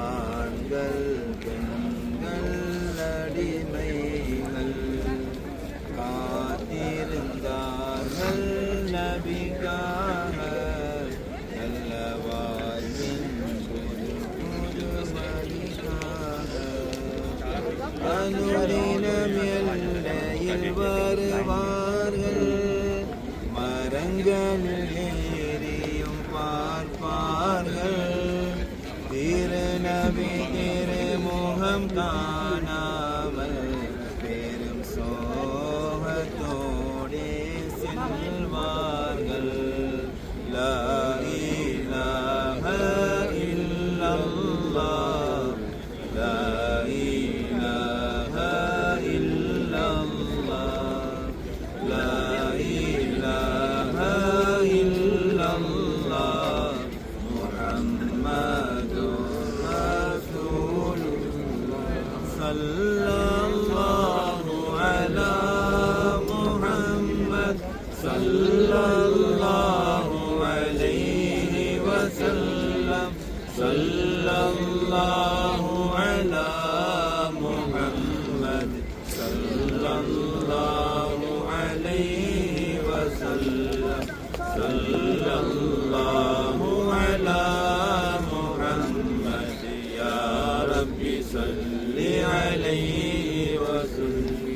ஆண்கள் பெண்கள் அடிமைகள் காத்திருந்தார்கள் நபிக்காக. நல்ல வாழ்வின் புது அனுதினம் எல்லையில் வருவார்கள். மரங்கள் ஏறியும் பார்ப்பார்கள். সন্তান صلى الله على محمد صلى رب صل عليه وسلم.